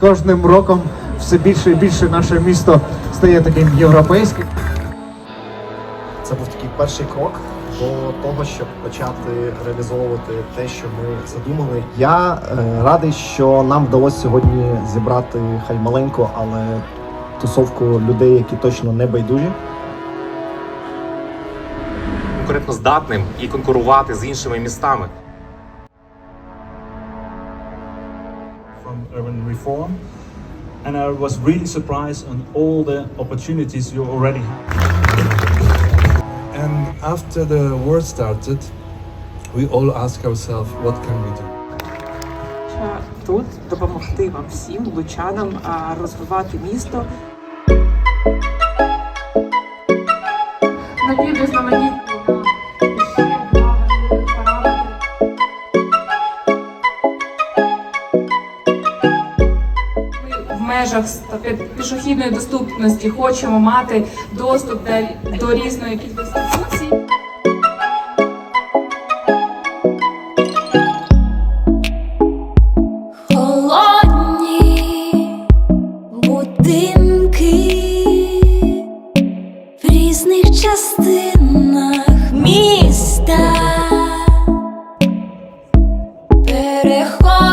Кожним роком все більше і більше наше місто стає таким європейським. Це був такий перший крок до того, щоб почати реалізовувати те, що ми задумали. Я е, радий, що нам вдалося сьогодні зібрати хай маленьку, але тусовку людей, які точно не байдужі. конкурентноздатним і конкурувати з іншими містами. from urban reform. And I was really surprised on all the opportunities you already have. And after the war started, we all ask ourselves, what can we do? Що тут допомогти вам всім лучанам а, розвивати місто. напіврізноманітні Межах пішохідної доступності хочемо мати доступ до, різної кількості функцій. Частинах міста. Переход